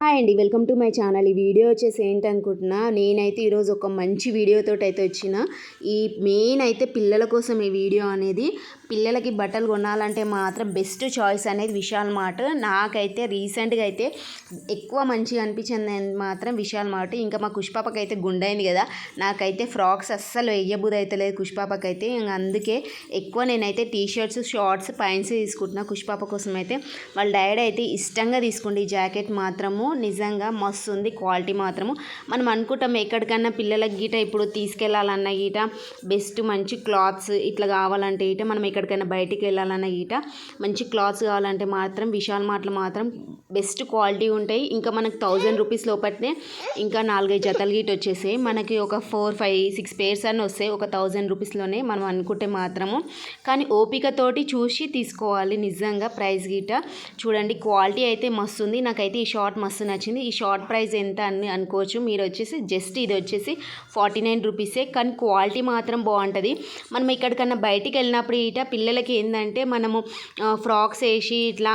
Hi అండి. Welcome to my channel. ఈ video వచ్చేసి ఏంటనుకుంటున్నా నేనైతే ఈరోజు ఒక మంచి వీడియోతో అయితే వచ్చిన. ఈ మెయిన్ అయితే పిల్లల కోసం ఈ వీడియో అనేది పిల్లలకి బట్టలు కొనాలంటే మాత్రం బెస్ట్ చాయిస్ అనేది విశాల్ మార్ట్. నాకైతే రీసెంట్గా అయితే ఎక్కువ మంచిగా అనిపించింది మాత్రం విశాల్ మార్ట్. ఇంకా మా కుష్పాపకి అయితే గుండైంది కదా. నాకైతే ఫ్రాక్స్ అస్సలు వేయబుద్ధి అయితే లేదు కుష్పాపకి అయితే ఇంక అందుకే ఎక్కువ నేనైతే టీ షర్ట్స్ షార్ట్స్ ప్యాంట్స్ తీసుకుంటున్నా కుష్పాప కోసం అయితే వాళ్ళ డాడీ అయితే ఇష్టంగా తీసుకుంటే ఈ జాకెట్ మాత్రము. నిజంగా మస్తు ఉంది క్వాలిటీ మాత్రము. మనం అనుకుంటాం ఎక్కడికన్నా పిల్లలకి గీట ఇప్పుడు తీసుకెళ్ళాలన్న గీట బెస్ట్ మంచి క్లాత్స్ ఇట్లా కావాలంటే గీట మనం ఎక్కడికైనా బయటికి వెళ్ళాలన్న ఈట మంచి క్లాత్స్ కావాలంటే మాత్రం విశాల్ మాటలు మాత్రం బెస్ట్ క్వాలిటీ ఉంటాయి. ఇంకా మనకు థౌజండ్ రూపీస్ లోపట్నే ఇంకా నాలుగైదు జతలు గీట వచ్చేసాయి. మనకి ఒక ఫోర్ ఫైవ్ సిక్స్ పేర్స్ అని వస్తాయి. ఒక థౌజండ్ రూపీస్లోనే మనం అనుకుంటే మాత్రము. కానీ ఓపికతోటి చూసి తీసుకోవాలి నిజంగా ప్రైస్ గీట. చూడండి క్వాలిటీ అయితే మస్తు ఉంది. నాకైతే ఈ షార్ట్ మస్తు నచ్చింది. ఈ షార్ట్ ప్రైస్ ఎంత అని అనుకోవచ్చు. మీరు వచ్చేసి జస్ట్ ఇది వచ్చేసి ఫార్టీ నైన్ రూపీసే. కానీ క్వాలిటీ మాత్రం బాగుంటుంది. మనం ఎక్కడికన్నా బయటికి వెళ్ళినప్పుడు ఈట పిల్లలకి ఏంటంటే మనము ఫ్రాక్స్ వేసి ఇట్లా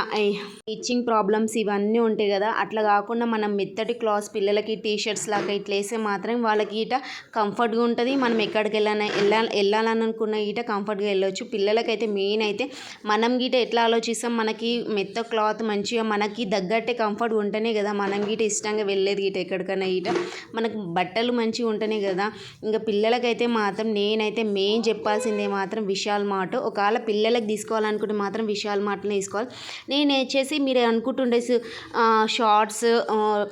ఇచ్చింగ్ ప్రాబ్లమ్స్ ఇవన్నీ ఉంటాయి కదా. అట్లా కాకుండా మనం మెత్తటి క్లాత్స్ పిల్లలకి టీ షర్ట్స్ లాగా ఇట్లా వేస్తే మాత్రం వాళ్ళకి ఇట కంఫర్ట్గా ఉంటుంది. మనం ఎక్కడికి వెళ్ళాలి వెళ్ళాలి వెళ్ళాలని అనుకున్న కంఫర్ట్గా వెళ్ళొచ్చు. పిల్లలకైతే మెయిన్ అయితే మనం గీట ఎట్లా ఆలోచిస్తాం? మనకి మెత్త క్లాత్ మంచిగా మనకి తగ్గట్టే కంఫర్ట్ ఉంటేనే కదా మనం గీట ఇష్టంగా వెళ్ళేది గీట ఎక్కడికైనా గీట మనకు బట్టలు మంచిగా ఉంటేనే కదా. ఇంకా పిల్లలకైతే మాత్రం నేనైతే మెయిన్ చెప్పాల్సిందే మాత్రం విశాల్ ఒక ఒకవేళ పిల్లలకి తీసుకోవాలనుకుంటే మాత్రం విశాల్ మార్ట్ని తీసుకోవాలి. నేను వచ్చేసి మీరు అనుకుంటుండే షార్ట్స్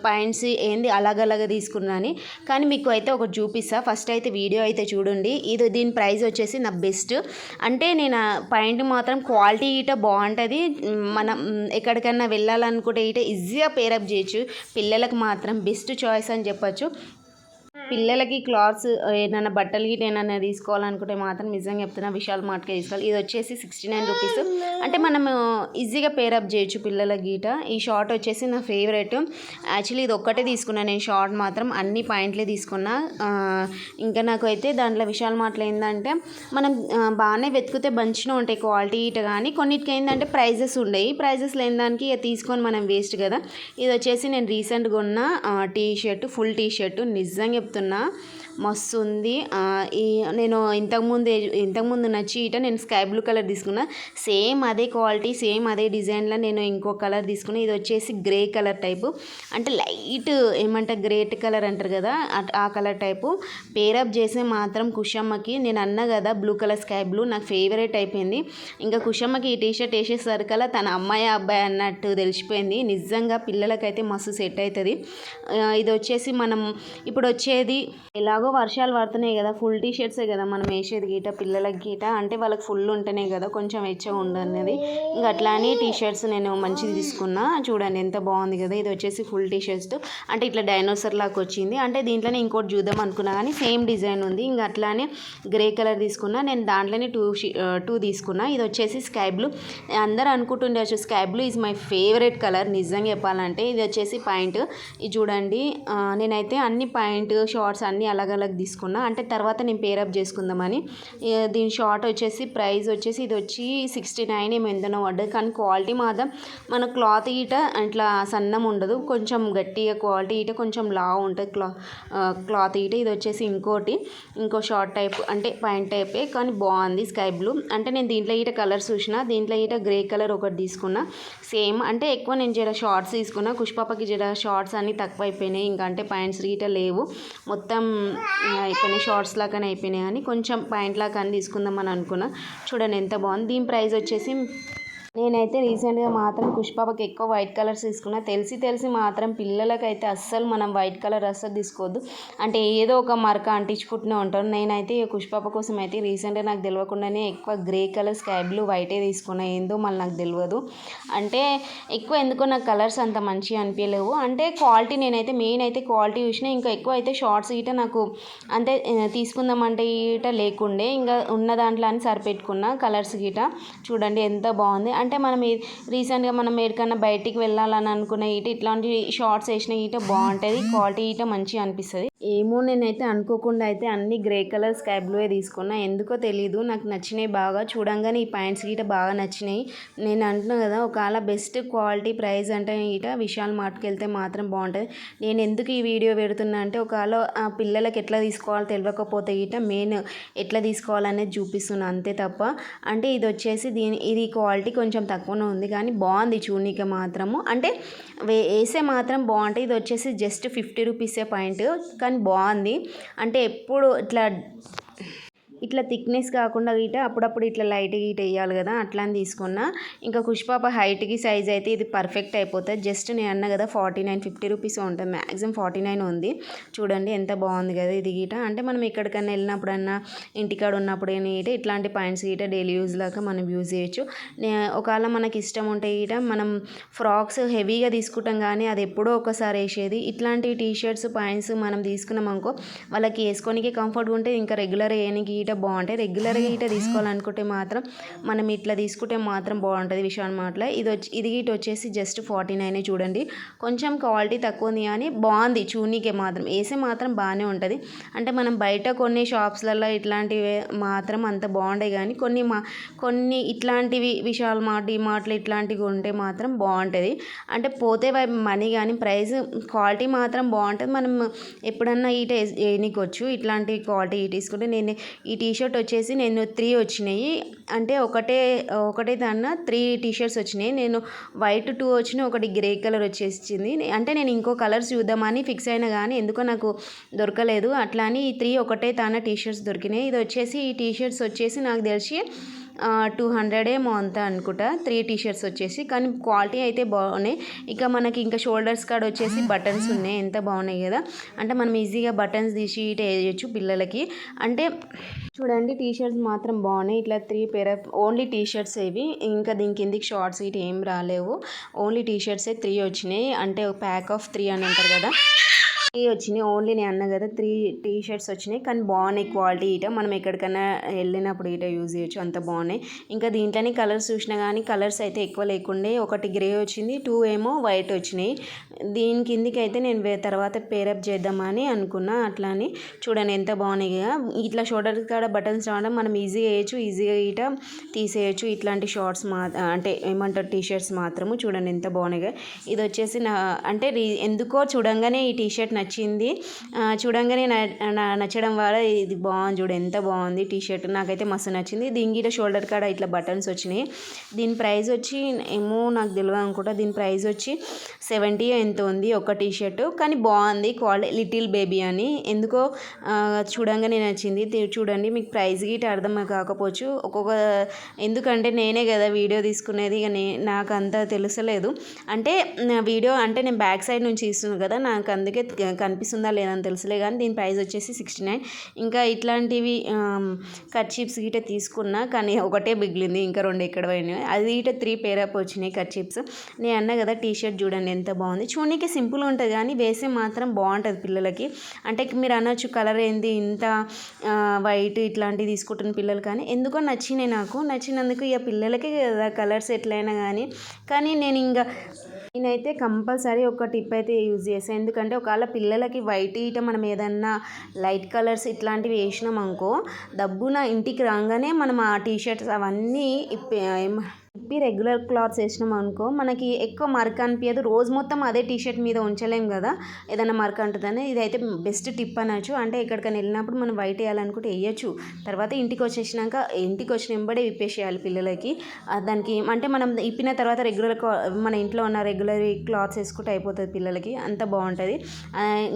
పాయింట్స్ ఏంది అలాగలాగ తీసుకున్నాను. కానీ మీకు అయితే ఒకటి చూపిస్తా. ఫస్ట్ అయితే వీడియో అయితే చూడండి. ఇది దీని ప్రైస్ వచ్చేసి నా బెస్ట్. అంటే నేను పాయింట్ మాత్రం క్వాలిటీ ఇట బాగుంటుంది. మనం ఎక్కడికైనా వెళ్ళాలనుకుంటే ఇట ఈజీగా పేరప్ చేయొచ్చు. పిల్లలకు మాత్రం బెస్ట్ చాయిస్ అని చెప్పొచ్చు. పిల్లలకి క్లాత్స్ ఏదైనా బట్టలు గిట్ ఏమైనా తీసుకోవాలనుకుంటే మాత్రం నిజంగా చెప్తున్నా విశాల్ మార్ట్కే తీసుకోవాలి. ఇది వచ్చేసి సిక్స్టీ నైన్ రూపీస్ అంటే మనం ఈజీగా పేరప్ చేయొచ్చు పిల్లల గీట ఈ షార్ట్ వచ్చేసి నా ఫేవరెట్ యాక్చువల్లీ ఇది ఒక్కటే తీసుకున్నా నేను షార్ట్ మాత్రం అన్ని పాయింట్లే తీసుకున్నా. ఇంకా నాకు అయితే దాంట్లో విశాల్ మార్ట్లో ఏంటంటే మనం బాగానే వెతికితే మంచిగా ఉంటాయి క్వాలిటీ ఇట కానీ కొన్నిటికి ఏంటంటే ప్రైజెస్ ఉండేవి ప్రైజెస్ లేని దానికి ఇక తీసుకొని మనం వేస్ట్ కదా. ఇది వచ్చేసి నేను రీసెంట్గా ఉన్న T shirt full T shirt నిజంగా చెప్తున్నాను చెప్తున్నా మస్తు ఉంది ఈ నేను ఇంతకుముందు ఇంతకుముందు నచ్చి ఇట నేను స్కై బ్లూ కలర్ తీసుకున్నా. సేమ్ అదే క్వాలిటీ సేమ్ అదే డిజైన్లో నేను ఇంకో కలర్ తీసుకున్నా. ఇది వచ్చేసి గ్రే కలర్ టైపు. అంటే లైట్ ఏమంటే గ్రేట్ కలర్ అంటారు కదా ఆ కలర్ టైపు. పేరప్ చేసే మాత్రం కుషమ్మకి నేను అన్నా కదా బ్లూ కలర్ స్కై బ్లూ నాకు ఫేవరెట్ అయిపోయింది. ఇంకా కుషమ్మకి ఈ టీషర్ట్ వేసేసరికల్లా తన అమ్మాయి అబ్బాయి అన్నట్టు తెలిసిపోయింది. నిజంగా పిల్లలకైతే మస్తు సెట్ అవుతుంది ఇది వచ్చేసి మనం ఇప్పుడు వచ్చేది ఎలాగో వర్షాలు పడుతున్నాయి కదా ఫుల్ టీ షర్ట్సే కదా మనం వేసేది గీట పిల్లలకి గీట అంటే వాళ్ళకి ఫుల్ ఉంటేనే కదా కొంచెం వెచ్చగా ఉండనేది. ఇంకా అట్లానే టీ షర్ట్స్ నేను మంచిది తీసుకున్నా. చూడండి ఎంత బాగుంది కదా. ఇది వచ్చేసి ఫుల్ టీ షర్ట్స్ అంటే ఇట్లా డైనోసర్ లాగా వచ్చింది. అంటే దీంట్లోనే ఇంకోటి చూద్దాం అనుకున్నా కానీ సేమ్ డిజైన్ ఉంది. ఇంకా అట్లానే గ్రే కలర్ తీసుకున్నా. నేను దాంట్లోనే టూ టూ తీసుకున్నా. ఇది వచ్చేసి స్కై బ్లూ అందరూ అనుకుంటుండొచ్చు sky blue is my favourite colour నిజంగా చెప్పాలంటే ఇది వచ్చేసి పాయింట్ ఇది చూడండి నేనైతే అన్ని పాయింట్ షార్ట్స్ అన్ని అలాగే తీసుకున్నాను తీసుకున్నా. అంటే తర్వాత నేను పేరప్ చేసుకుందామని. దీని షార్ట్ వచ్చేసి ప్రైస్ వచ్చేసి ఇది వచ్చి సిక్స్టీ నైన్ ఏమో ఎంతనో పడ్డది. కానీ క్వాలిటీ మాత్రం మన క్లాత్ ఈట ఇట్లా సన్నం ఉండదు. కొంచెం గట్టిగా క్వాలిటీ ఈట కొంచెం లా ఉంటుంది క్లా క్లాత్ ఈట ఇది వచ్చేసి ఇంకోటి ఇంకో షార్ట్ టైప్ అంటే పాయింట్ టైపే కానీ బాగుంది స్కై బ్లూ అంటే నేను దీంట్లో ఈట కలర్స్ చూసిన దీంట్లో ఈట గ్రే కలర్ ఒకటి తీసుకున్నా. సేమ్. అంటే ఎక్కువ నేను జర షార్ట్స్ తీసుకున్నా. కుష్పాపకి జర షార్ట్స్ అన్నీ తక్కువ అయిపోయినాయి ఇంకా అంటే పాయింట్స్ గీట లేవు. మొత్తం అయిపోయినాయి. షార్ట్స్ లాగానే అయిపోయినాయి. కానీ కొంచెం ప్యాంట్ లాగా అని తీసుకుందామని అనుకున్నా. చూడండి ఎంత బాగుంది. దీని ప్రైస్ వచ్చేసి నేనైతే రీసెంట్గా మాత్రం పుష్పకి ఎక్కువ వైట్ కలర్స్ తీసుకున్నా. తెలిసి తెలిసి మాత్రం పిల్లలకైతే అస్సలు మనం వైట్ కలర్ అస్సలు తీసుకోవద్దు. అంటే ఏదో ఒక మరక అంటించుకుంటూనే ఉంటాను నేనైతే పుష్ప కోసం అయితే రీసెంట్గా నాకు తెలియకుండానే ఎక్కువ గ్రే కలర్ స్కై బ్లూ వైటే తీసుకున్నా. ఏందో మళ్ళీ నాకు తెలియదు అంటే ఎక్కువ ఎందుకో నాకు కలర్స్ అంత మంచిగా అనిపించలేవు. అంటే క్వాలిటీ నేనైతే మెయిన్ అయితే క్వాలిటీ చూసిన ఇంకా ఎక్కువ అయితే షార్ట్స్ గిట నాకు అంటే తీసుకుందామంటే గిట లేకుండే. ఇంకా ఉన్న దాంట్లో అని సరిపెట్టుకున్నా కలర్స్ గిట చూడండి ఎంత బాగుంది. అంటే మనం రీసెంట్గా మనం ఎక్కడికైనా బయటికి వెళ్ళాలని అనుకున్న ఇటు ఇట్లాంటి షార్ట్స్ వేసిన ఇట బాగుంటుంది క్వాలిటీ ఇట మంచిగా అనిపిస్తుంది. ఏమో నేనైతే అనుకోకుండా అయితే అన్ని గ్రే కలర్ స్కై బ్లూయే తీసుకున్నా. ఎందుకో తెలీదు నాకు నచ్చినాయి బాగా. చూడంగానే ఈ ప్యాంట్స్ గిట బాగా నచ్చినాయి. నేను అంటున్నా కదా ఒకవేళ బెస్ట్ క్వాలిటీ ప్రైస్ అంటే ఇట విశాల్ మార్ట్కి వెళ్తే మాత్రం బాగుంటుంది. నేను ఎందుకు ఈ వీడియో పెడుతున్నా అంటే ఒకవేళ ఆ పిల్లలకి ఎట్లా తీసుకోవాలో తెలియకపోతే ఇట మెయిన్ ఎట్లా తీసుకోవాలనేది చూపిస్తున్నా అంతే తప్ప. అంటే ఇది వచ్చేసి దీని ఇది క్వాలిటీ కొంచెం తక్కువనే ఉంది కానీ బాగుంది చూడనీకి మాత్రము. అంటే వే వేసే మాత్రం బాగుంటాయి ఇది వచ్చేసి జస్ట్ ఫిఫ్టీ రూపీసే పాయింట్. కానీ బాగుంది. అంటే ఎప్పుడు ఇట్లా ఇట్లా థిక్నెస్ కాకుండా గీట అప్పుడప్పుడు ఇట్లా లైట్ గీట వేయాలి కదా అట్లా అని తీసుకున్నా. ఇంకా కుష్పాప హైట్కి సైజ్ అయితే ఇది పర్ఫెక్ట్ అయిపోతుంది జస్ట్ నేను అన్న కదా ఫార్టీ నైన్ ఫిఫ్టీ రూపీస్ ఉంటుంది. మ్యాక్సిమం ఫార్టీ నైన్ ఉంది. చూడండి ఎంత బాగుంది కదా ఇది గీట అంటే మనం ఎక్కడికైనా వెళ్ళినప్పుడన్నా ఇంటికాడ ఉన్నప్పుడు గీట ఇట్లాంటి పాయింట్స్ గీట డైలీ యూజ్ లాగా మనం యూజ్ చేయొచ్చు. నే- ఒకవేళ మనకి ఇష్టం ఉంటే గీట మనం ఫ్రాక్స్ హెవీగా తీసుకుంటాం కానీ అది ఎప్పుడో ఒకసారి వేసేది. ఇట్లాంటి టీ షర్ట్స్ పాయింట్స్ మనం తీసుకున్నాం అనుకో వాళ్ళకి వేసుకోనికి కంఫర్ట్గా ఉంటే ఇంకా రెగ్యులర్ వేయడానికి గీట బాగుంటాయి. రెగ్యులర్గా గీట తీసుకోవాలనుకుంటే మాత్రం మనం ఇట్లా తీసుకుంటే మాత్రం బాగుంటుంది విషయం మాటల ఇది వచ్చి ఇది గీట వచ్చేసి జస్ట్ ఫార్టీ నైనే చూడండి. కొంచెం క్వాలిటీ తక్కువ ఉంది కానీ బాగుంది. చూనీకే మాత్రం. వేసే మాత్రం బాగానే ఉంటుంది. అంటే మనం బయట కొన్ని షాప్స్లలో ఇట్లాంటివి మాత్రం అంత బాగుంటాయి కానీ కొన్ని మా కొన్ని ఇట్లాంటివి విశాల్ మార్ట్ ఈ మార్ట్లు ఇట్లాంటివి ఉంటే మాత్రం బాగుంటుంది. అంటే పోతే మనీ కానీ ప్రైస్ క్వాలిటీ మాత్రం బాగుంటుంది. మనం ఎప్పుడన్నా టేస్ట్ వేయనీకొచ్చు. ఇట్లాంటి క్వాలిటీ తీసుకుంటే నేను ఈ టీ షర్ట్ వచ్చేసి నేను త్రీ వచ్చినాయి. అంటే ఒకటే ఒకటే దాన్న త్రీ టీ షర్ట్స్ వచ్చినాయి. నేను వైట్ టూ వచ్చినాయి ఒకటి గ్రే కలర్ వచ్చేసింది. అంటే నేను ఇంకో కలర్స్ చూద్దామని ఫిక్స్ అయినా కానీ ఎందుకో నాకు దొరకలేదు. అట్లా అని ఈ త్రీ ఒకటే తాన టీ షర్ట్స్ దొరికినాయి. ఇది వచ్చేసి ఈ టీ షర్ట్స్ వచ్చేసి నాకు తెలిసి టూ హండ్రెడ్ ఏమో అంతా అనుకుంటా. త్రీ టీషర్ట్స్ వచ్చేసి. కానీ క్వాలిటీ అయితే బాగున్నాయి. ఇక మనకి ఇంకా షోల్డర్స్ కాడ వచ్చేసి బటన్స్ ఉన్నాయి. ఎంత బాగున్నాయి కదా. అంటే మనం ఈజీగా బటన్స్ తీసి ఇటు వేయచ్చు పిల్లలకి. అంటే చూడండి టీ షర్ట్స్ మాత్రం బాగున్నాయి. ఇట్లా three pair of only T shirts ఇవి. ఇంకా దీని కిందికి షార్ట్స్ ఇటు ఏం రాలేవు. ఓన్లీ టీ షర్ట్సే త్రీ వచ్చినాయి. అంటే ప్యాక్ ఆఫ్ త్రీ అని అంటారు కదా. త్రీ వచ్చినాయి. ఓన్లీ నేను అన్న కదా త్రీ టీ షర్ట్స్ వచ్చినాయి. కానీ బాగున్నాయి క్వాలిటీ ఇట మనం ఎక్కడికైనా వెళ్ళినప్పుడు ఇట యూజ్ చేయొచ్చు. అంత బాగున్నాయి. ఇంకా దీంట్లోనే కలర్స్ చూసినా కానీ కలర్స్ అయితే ఎక్కువ లేకుండే ఒకటి గ్రే వచ్చింది టూ ఏమో వైట్ వచ్చినాయి. దీని కిందికి అయితే నేను తర్వాత పేరప్ చేద్దామని అనుకున్నా. అట్లా అని చూడండి ఎంత బాగున్నాయి కదా. ఇట్లా షోల్డర్ కాడ బటన్స్ రావడం మనం ఈజీగా వేయచ్చు. ఈజీగా ఇట తీసేయచ్చు. ఇట్లాంటి షార్ట్స్ మా అంటే ఏమంటారు టీ షర్ట్స్ మాత్రము. చూడండి ఎంత బాగున్నాయి కదా. ఇది వచ్చేసి నా అంటే రీ- ఎందుకో చూడంగానే ఈ టీ షర్ట్ నచ్చింది. చూడంగానే నా- నచ్చడం వల్ల ఇది బాగుంది చూడు ఎంత బాగుంది టీ షర్ట్ నాకైతే మస్తు నచ్చింది. దీని గిట షోల్డర్ కాడ ఇట్లా బటన్స్ వచ్చినాయి. దీని ప్రైస్ వచ్చి ఏమో నాకు తెలియదు అనుకుంటా. దీని ప్రైస్ వచ్చి సెవెంటీ ఎంత ఉంది ఒక టీ షర్ట్ కానీ బాగుంది క్వాలిటీ లిటిల్ బేబీ అని. ఎందుకో చూడంగానే నచ్చింది. చూడండి మీకు ప్రైస్ గిట్ అర్థం కాకపోవచ్చు. ఒక్కొక్క ఎందుకంటే నేనే కదా వీడియో తీసుకునేది ఇక నే నాకు అంత తెలుసలేదు. అంటే నా వీడియో అంటే నేను బ్యాక్ సైడ్ నుంచి ఇస్తున్నాను కదా నాకు అందుకే కనిపిస్తుందా లేదని తెలుసులే కానీ దీని ప్రైస్ వచ్చేసి సిక్స్టీ నైన్. ఇంకా ఇట్లాంటివి కట్ చిప్స్ గిట తీసుకున్నా కానీ ఒకటే మిగిలింది ఇంకా రెండు ఎక్కడ పోయినాయి అది ఇట త్రీ పేరప్ వచ్చినాయి కట్ చిప్స్. నేను అన్నా కదా టీ షర్ట్ చూడండి ఎంత బాగుంది. చూడనీకి సింపుల్ ఉంటుంది కానీ వేసే మాత్రం బాగుంటుంది పిల్లలకి. అంటే మీరు అనొచ్చు కలర్ ఏంది ఇంత వైట్ ఇట్లాంటివి తీసుకుంటున్న పిల్లలు కానీ ఎందుకో నచ్చినాయి నాకు. నచ్చినందుకు ఇక పిల్లలకే కదా కలర్స్ ఎట్లయినా కానీ. కానీ నేను ఇంకా నేనైతే కంపల్సరీ ఒక టిప్ అయితే యూజ్ చేస్తాను ఎందుకంటే ఒకవేళ పిల్లలకి వైట్ ఇట మనం ఏదన్నా లైట్ కలర్స్ ఇట్లాంటివి వేసినాం అనుకో దబ్బున ఇంటికి రాగానే మనం ఆ టీ షర్ట్స్ అవన్నీ ఇప్పి రెగ్యులర్ క్లాత్స్ వేసినాం అనుకో మనకి ఎక్కువ మరక అనిపించదు రోజు మొత్తం అదే టీ షర్ట్ మీద ఉంచలేం కదా. ఏదైనా మరక అంటుందని ఇదైతే బెస్ట్ టిప్ అనొచ్చు. అంటే ఎక్కడికైనా వెళ్ళినప్పుడు మనం వైట్ వేయాలనుకుంటే వేయచ్చు. తర్వాత ఇంటికి వచ్చేసినాక ఇంటికి వచ్చిన వెంబడే విప్పేసేయాలి పిల్లలకి. దానికి అంటే మనం ఇప్పిన తర్వాత రెగ్యులర్ మన ఇంట్లో ఉన్న రెగ్యులర్ క్లాత్స్ వేసుకుంటే అయిపోతుంది పిల్లలకి. అంత బాగుంటుంది.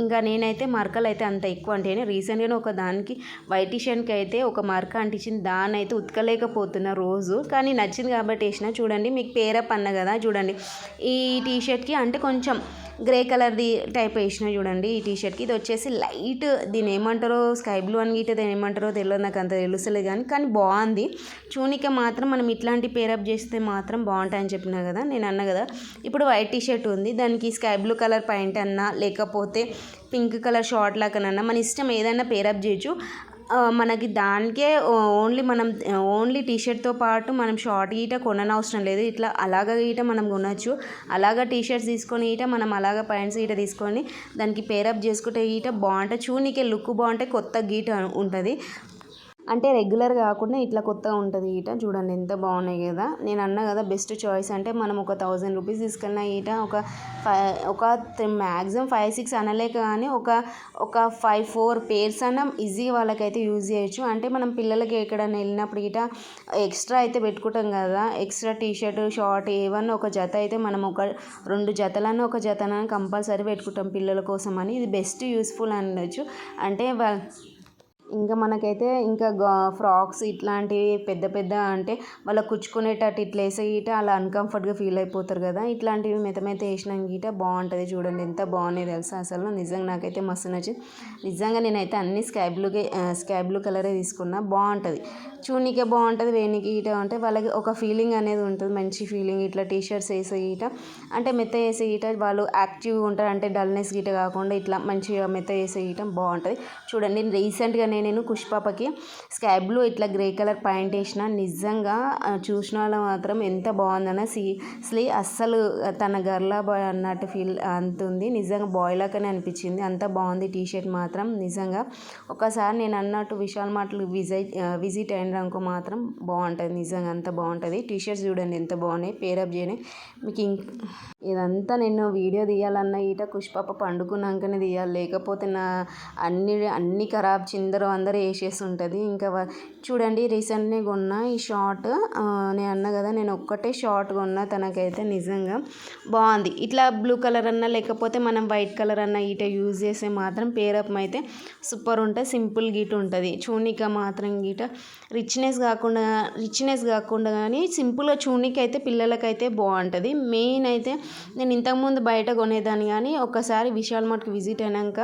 ఇంకా నేనైతే మరకలు అయితే అంత ఎక్కువ అంటే రీసెంట్గానే ఒక దానికి వైట్ టీ షర్ట్కి అయితే ఒక మరక అంటించింది. దాన్ని అయితే ఉతకలేకపోతున్నా రోజు. కానీ నచ్చింది కాబట్టి వేసిన. చూడండి మీకు పేరప్ అన్న కదా చూడండి. ఈ టీ షర్ట్కి అంటే కొంచెం గ్రే కలర్ది టైప్ వేసిన చూడండి ఈ టీ షర్ట్కి ఇది వచ్చేసి లైట్ దీని ఏమంటారో స్కై బ్లూ అని గిట్ట దీని ఏమంటారో తెలియదు నాకు అంత తెలుస్తలేదు కానీ కానీ బాగుంది. చూనిక మాత్రం మనం ఇట్లాంటి పేరప్ చేస్తే మాత్రం బాగుంటాయని చెప్పినా కదా నేను అన్నా కదా. ఇప్పుడు వైట్ టీ షర్ట్ ఉంది దానికి స్కై బ్లూ కలర్ ప్యాంట్ అన్నా లేకపోతే పింక్ కలర్ షార్ట్ లాగానన్నా మన ఇష్టం ఏదైనా పేరప్ చేయొచ్చు. మనకి దానికే ఓన్లీ మనం ఓన్లీ టీషర్ట్తో పాటు మనం షార్ట్ గీట కొననవసరం లేదు. ఇట్లా అలాగ గీట మనం కొనచ్చు. అలాగ టీషర్ట్స్ తీసుకొని గీట మనం అలాగ ప్యాంట్స్ గీట తీసుకొని దానికి పేరప్ చేసుకుంటే గీట బాగుంటుంది చూనీకే లుక్ బాగుంటే కొత్త గీట ఉంటుంది. అంటే రెగ్యులర్ కాకుండా ఇట్లా కొత్తగా ఉంటుంది ఈట. చూడండి ఎంత బాగున్నాయి కదా. నేను అన్నా కదా బెస్ట్ చాయిస్ అంటే మనం ఒక థౌజండ్ రూపీస్ తీసుకెళ్ళిన ఈట ఒక ఫైవ్ ఒక మ్యాక్సిమం ఫైవ్ సిక్స్ అనలే కానీ ఒక ఒక ఫైవ్ ఫోర్ పేర్స్ అన్న ఈజీ వాళ్ళకైతే యూజ్ చేయొచ్చు. అంటే మనం పిల్లలకి ఎక్కడైనా వెళ్ళినప్పుడు ఈట ఎక్స్ట్రా అయితే పెట్టుకుంటాం కదా. ఎక్స్ట్రా టీ షర్ట్ షార్ట్ ఏవన్నా ఒక జత అయితే మనం ఒక రెండు జతలన్నా ఒక జతన కంపల్సరీ పెట్టుకుంటాం పిల్లల కోసం అని. ఇది బెస్ట్ యూస్ఫుల్ అనొచ్చు. అంటే వాళ్ళ ఇంకా మనకైతే ఇంకా ఫ్రాక్స్ ఇట్లాంటివి పెద్ద పెద్ద అంటే వాళ్ళ కుచ్చుకునేటట్టు ఇట్లా వేసే గీట అలా అన్కంఫర్ట్గా ఫీల్ అయిపోతారు కదా. ఇట్లాంటివి మెత మెత వేసినాం గీట బాగుంటుంది చూడండి ఎంత బాగున్నాయి తెలుసా అసలు. నిజంగా నాకైతే మస్తు నచ్చింది. నిజంగా నేనైతే అన్ని స్కై బ్లూకే స్కై బ్లూ కలరే తీసుకున్నా బాగుంటుంది. చూనికే బాగుంటుంది వేణికి గీట అంటే వాళ్ళకి ఒక ఫీలింగ్ అనేది ఉంటుంది. మంచి ఫీలింగ్ ఇట్లా టీ షర్ట్స్ వేసే గీట అంటే మెత్త వేసే గీట వాళ్ళు యాక్టివ్గా ఉంటారు అంటే డల్నెస్ గీట కాకుండా ఇట్లా మంచిగా మెత్త వేసే గీట బాగుంటుంది. చూడండి రీసెంట్గా నేను కుష్పాపకి స్కై బ్లూ ఇట్లా గ్రే కలర్ ప్యాంట్ వేసిన నిజంగా చూసిన వాళ్ళు మాత్రం ఎంత బాగుందన్న స్లీ అస్సలు తన గర్లా బాయ్ అన్నట్టు ఫీల్ అంత ఉంది నిజంగా బాయ్ లాగానే అనిపించింది. అంత బాగుంది టీ షర్ట్ మాత్రం. నిజంగా ఒకసారి నేను అన్నట్టు విశాల్ మాటలు విజిట్ విజిట్ అయినకు మాత్రం బాగుంటుంది. నిజంగా అంత బాగుంటుంది. టీ షర్ట్స్ చూడండి ఎంత బాగున్నాయి. పేరప్ చేయని మీకు ఇంక ఇదంతా నేను వీడియో తీయాలన్న ఈట కుష్పాప పండుకున్నాకనే తీయాలి. లేకపోతే నా అన్ని అన్ని ఖరాబ్ చిందరు అందరూ వేసేసి ఉంటుంది. ఇంకా చూడండి రీసెంట్గా కొన్న ఈ షార్ట్ నేను అన్నా కదా నేను ఒక్కటే షార్ట్ కొన్నా తనకైతే నిజంగా బాగుంది. ఇట్లా బ్లూ కలర్ అన్నా లేకపోతే మనం వైట్ కలర్ అన్న ఇట యూజ్ చేస్తే మాత్రం పేరప్ అయితే సూపర్ ఉంటుంది సింపుల్ గీట ఉంటుంది. చూనిక మాత్రం గీట రిచ్నెస్ కాకుండా రిచ్నెస్ కాకుండా కానీ సింపుల్గా చూనిక అయితే పిల్లలకైతే బాగుంటుంది. మెయిన్ అయితే నేను ఇంతకుముందు బయట కొనేదాన్ని కానీ ఒక్కసారి విశాల్ మార్ట్కి విజిట్ అయినాక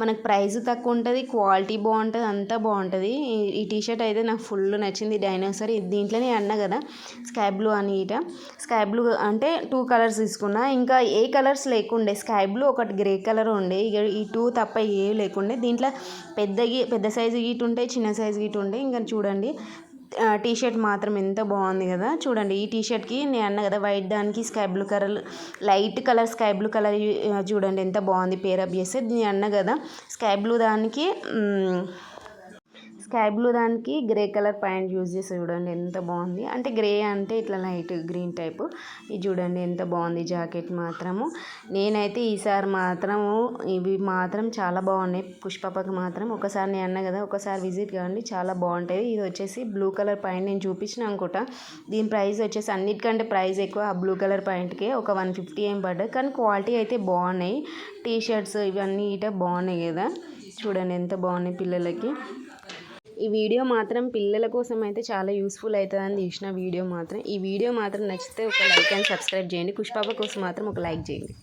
మనకు ప్రైస్ తక్కువ ఉంటుంది క్వాలిటీ బాగుంటుంది అంతా బాగుంటుంది. ఈ- టీ షర్ట్ అయితే నాకు ఫుల్ నచ్చింది. డైనోసర్ దీంట్లోనే అన్నా కదా స్కై బ్లూ అని ఇట. స్కై బ్లూ అంటే టూ కలర్స్ తీసుకున్నా. ఇంకా ఏ కలర్స్ లేకుండే స్కై బ్లూ ఒకటి గ్రే కలర్ ఉండే. ఇక ఈ టూ తప్ప ఏ లేకుండే. దీంట్లో పెద్ద పెద్ద సైజు గీట్ ఉంటే చిన్న సైజు గీట్ ఉండే ఇంకా చూడండి టీ షర్ట్ మాత్రం ఎంత బాగుంది కదా. చూడండి ఈ టీ షర్ట్కి నేను అన్న కదా వైట్ దానికి sky blue colour light colour sky blue colour చూడండి ఎంత బాగుంది పేరప్ చేస్తే. నేను అన్న కదా స్కై బ్లూ దానికి స్కై బ్లూ దానికి గ్రే కలర్ ప్యాంట్ యూజ్ చేసి చూడండి ఎంత బాగుంది. అంటే గ్రే అంటే ఇట్లా లైట్ గ్రీన్ టైపు. ఇది చూడండి ఎంత బాగుంది జాకెట్ మాత్రము. నేనైతే ఈసారి మాత్రము ఇవి మాత్రం చాలా బాగున్నాయి. పుష్పపకి మాత్రం. ఒకసారి నేను అన్నా కదా ఒకసారి విజిట్ కావండి చాలా బాగుంటాయి. ఇది వచ్చేసి బ్లూ కలర్ ప్యాంట్ నేను చూపించిన అనుకుంటా. దీని ప్రైస్ వచ్చేసి అన్నిటికంటే ప్రైస్ ఎక్కువ ఆ బ్లూ కలర్ ప్యాంట్కే ఒక వన్ ఫిఫ్టీ ఏం పడ్డది. కానీ క్వాలిటీ అయితే బాగున్నాయి. టీ షర్ట్స్ ఇవన్నీ ఇట బాగున్నాయి కదా. చూడండి ఎంత బాగున్నాయి పిల్లలకి. ఈ వీడియో మాత్రం పిల్లల కోసం అయితే చాలా యూస్ఫుల్ అవుతుందని తీసిన వీడియో మాత్రం. ఈ వీడియో మాత్రం నచ్చితే ఒక లైక్ అండ్ సబ్స్క్రైబ్ చేయండి. పుష్పాప కోసం మాత్రం ఒక లైక్ చేయండి.